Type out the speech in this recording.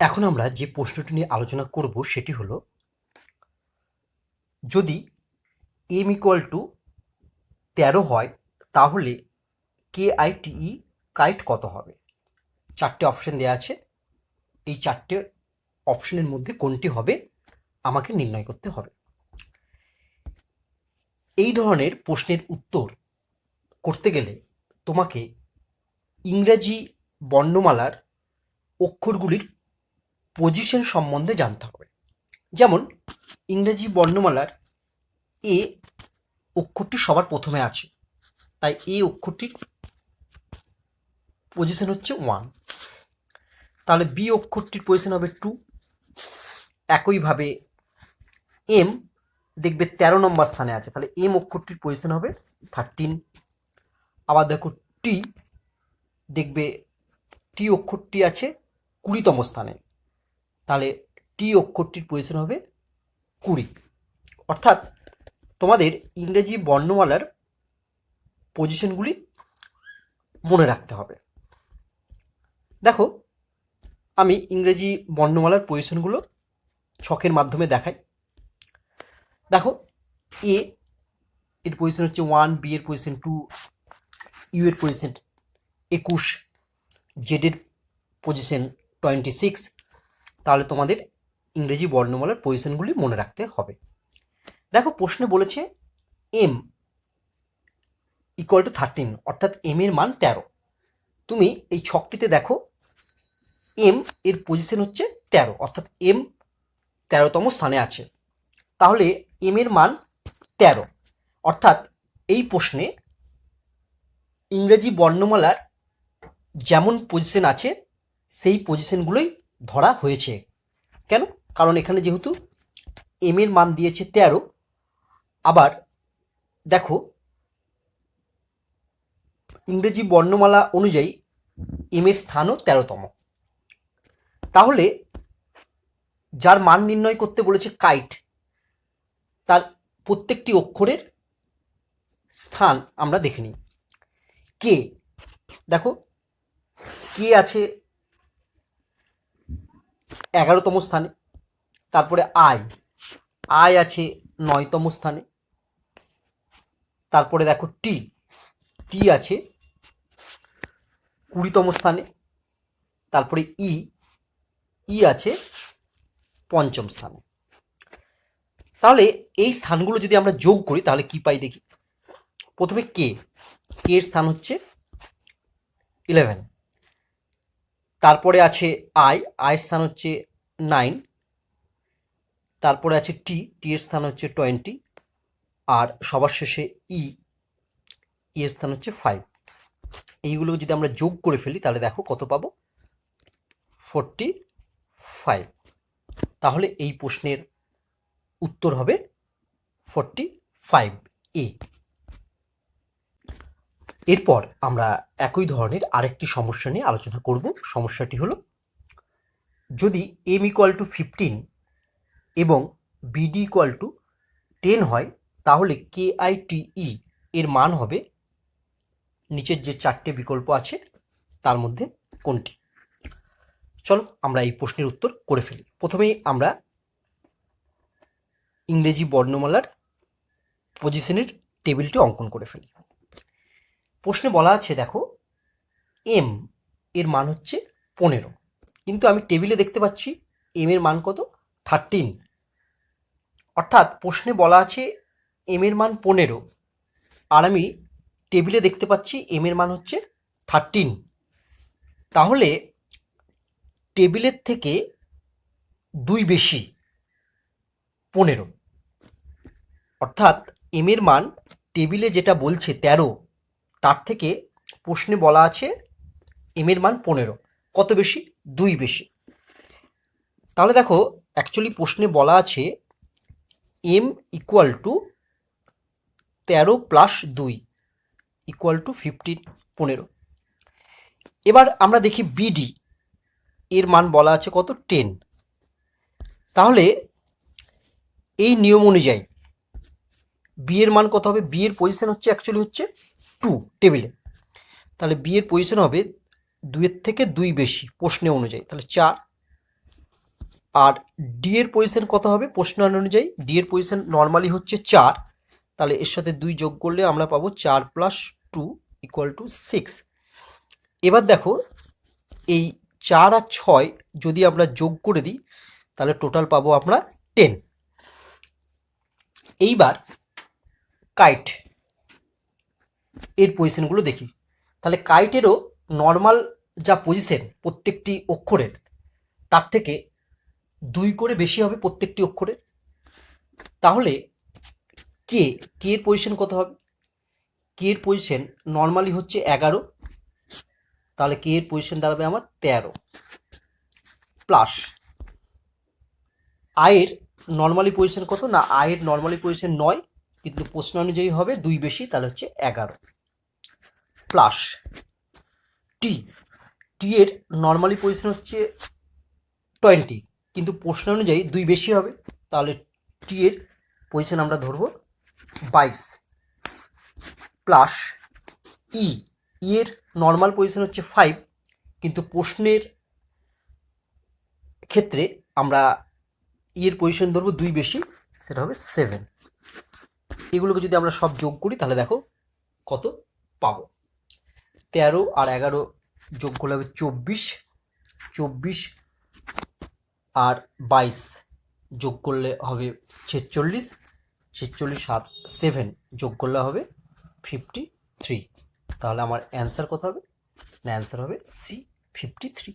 এখন আমরা যে প্রশ্নটি নিয়ে আলোচনা করব সেটি হলো, যদি এম ইকুয়াল টু তেরো হয়, তাহলে কে আই টিই কাইট কত হবে? চারটে অপশন দেওয়া আছে। এই চারটে অপশনের মধ্যে কোনটি হবে, আমাকে নির্ণয় করতে হবে। এই ধরনের প্রশ্নের উত্তর করতে গেলে তোমাকে ইংরাজি বর্ণমালার অক্ষরগুলির পজিশন সম্বন্ধে জানতে হবে। যেমন, ইংরেজি বর্ণমালার এ অক্ষরটি সবার প্রথমে আছে। তাই এ অক্ষরটির পজিশন হচ্ছে ওয়ান তাহলে বি অক্ষরটির পজিশন হবে টু একইভাবে এম দেখবে তেরো নম্বর স্থানে আছে। তাহলে এম অক্ষরটির পজিশন হবে থার্টিন আবার দেখো টি দেখবে টি অক্ষরটি আছে কুড়িতম স্থানে। তাহলে টি অক্ষরটির পজিশন হবে কুড়ি। অর্থাৎ তোমাদের ইংরেজি বর্ণমালার পজিশনগুলি মনে রাখতে হবে। দেখো, আমি ইংরেজি বর্ণমালার পজিশনগুলো ছকের মাধ্যমে দেখাই। দেখো এ এর পজিশন হচ্ছে ওয়ান বি এর পজিশন টু ইউ এর পজিশন একুশ জেডের পজিশন টোয়েন্টি সিক্স তাহলে তোমাদের ইংরেজি বর্ণমালার পজিশনগুলি মনে রাখতে হবে। দেখো, প্রশ্নে বলেছে এম ইকুয়াল টু থার্টিন অর্থাৎ এম এর মান তেরো। তুমি এই ছকটিতে দেখো এম এর পজিশন হচ্ছে তেরো, অর্থাৎ এম তেরোতম স্থানে আছে। তাহলে এম এর মান তেরো। অর্থাৎ এই প্রশ্নে ইংরেজি বর্ণমালার যেমন পজিশন আছে, সেই পজিশনগুলোই ধরা হয়েছে। কেন? কারণ এখানে যেহেতু এম এর মান দিয়েছে তেরো, আবার দেখো, ইংরেজি বর্ণমালা অনুযায়ী এম এর স্থানও তেরোতম। তাহলে যার মান নির্ণয় করতে বলেছে কাইট, তার প্রত্যেকটি অক্ষরের স্থান আমরা দেখে নিই। কে? দেখো, কে আছে এগারোতম স্থানে, তারপরে আই আই আছে নয়তম স্থানে। তারপরে দেখো টি। টি আছে কুড়িতম স্থানে। তারপরে ই। ই আছে পঞ্চম স্থানে। তাহলে এই স্থানগুলো যদি আমরা যোগ করি, তাহলে কি পাই দেখি? প্রথমে কে। কে স্থান হচ্ছে ইলেভেন তারপরে আছে আই আই স্থান হচ্ছে নাইন, তারপরে আছে টি টি এর স্থান হচ্ছে টোয়েন্টি, আর সবার শেষে ই ই এর স্থান হচ্ছে ফাইভ। এইগুলো যদি আমরা যোগ করে ফেলি, তাহলে দেখো কত পাবো? Forty five. তাহলে এই প্রশ্নের উত্তর হবে ফোরটি ফাইভ এ। এরপর আমরা একই ধরনের আরেকটি সমস্যা নিয়ে আলোচনা করব। সমস্যাটি হলো, যদি এম ইকুয়াল টু ফিফটিন এবং বিডি ইকুয়াল টু টেন হয়, তাহলে কে আই টি ই এর মান হবে নিচের যে চারটে বিকল্প আছে, তার মধ্যে কোনটি? চলো আমরা এই প্রশ্নের উত্তর করে ফেলি। প্রথমেই আমরা ইংরেজি বর্ণমালার পজিশনের টেবিলটি অঙ্কন করে ফেলি। প্রশ্নে বলা আছে, দেখো এম এর মান হচ্ছে পনেরো। কিন্তু আমি টেবিলে দেখতে পাচ্ছি এম এর মান কত? থার্টিন অর্থাৎ প্রশ্নে বলা আছে এম এর মান পনেরো, আর আমি টেবিলে দেখতে পাচ্ছি এম এর মান হচ্ছে থার্টিন তাহলে টেবিলের থেকে দুই বেশি পনেরো। অর্থাৎ এম এর মান টেবিলে যেটা বলছে তেরো তার থেকে প্রশ্নে বলা আছে এম এর মান পনেরো। কত বেশি? দুই বেশি। তাহলে দেখো অ্যাকচুয়ালি প্রশ্নে বলা আছে এম ইকুয়াল টু তেরো প্লাস দুই ইকুয়াল টু ফিফটিন পনেরো। এবার আমরা দেখি বিডি এর মান বলা আছে কত? টেন তাহলে এই নিয়ম অনুযায়ী বি এর মান কত হবে? বি এর পজিশন হচ্ছে অ্যাকচুয়ালি হচ্ছে টু টেবিলে তাহলে বি এর পজিশন হবে দুইয়ের থেকে দুই বেশি প্রশ্নে অনুযায়ী। তাহলে চার। আর ডি এর পজিশন কত হবে প্রশ্ন অনুযায়ী? ডি এর পজিশন নর্মালি হচ্ছে চার। তাহলে এর সাথে দুই যোগ করলে আমরা পাবো চার plus two equal to six এবার দেখো, এই চার আর ছয় যদি আমরা যোগ করে দিই, তাহলে টোটাল পাবো আমরা টেন এইবার কাইট এর পজিশনগুলো দেখি। তাহলে কাইটেরও নর্মাল যা পজিশন প্রত্যেকটি অক্ষরের, তার থেকে দুই করে বেশি হবে প্রত্যেকটি অক্ষরের। তাহলে কে কে এর পজিশন কত হবে? কে এর পজিশন নর্মালি হচ্ছে এগারো। তাহলে কে এর পজিশন দাঁড়াবে আমার তেরো। প্লাস আয়ের নর্মালি পজিশন কত? না আয়ের নর্মালি পজিশন নয়। কিন্তু প্রশ্ন অনুযায়ী হবে দুই বেশি, তাহলে হচ্ছে এগারো। প্লাস টি টি এর নর্মালি পজিশন হচ্ছে টোয়েন্টি কিন্তু প্রশ্ন অনুযায়ী দুই বেশি হবে, তাহলে টি এর পজিশন আমরা ধরবো বাইশ। প্লাস ই ই এর নর্মাল পজিশন হচ্ছে ফাইভ কিন্তু প্রশ্নের ক্ষেত্রে আমরা ই এর পজিশন ধরবো দুই বেশি, সেটা হবে সেভেন এগুলোকে যদি আমরা সব যোগ করি, তাহলে দেখো কত পাবো। তেরো আর এগারো যোগ করলে হবে চব্বিশ। চব্বিশ আর বাইশ যোগ করলে হবে ছেচল্লিশ। ছেচল্লিশ সাত সেভেন যোগ করলে হবে ফিফটি থ্রি তাহলে আমার অ্যান্সার কত হবে? না অ্যান্সার হবে সি ফিফটি থ্রি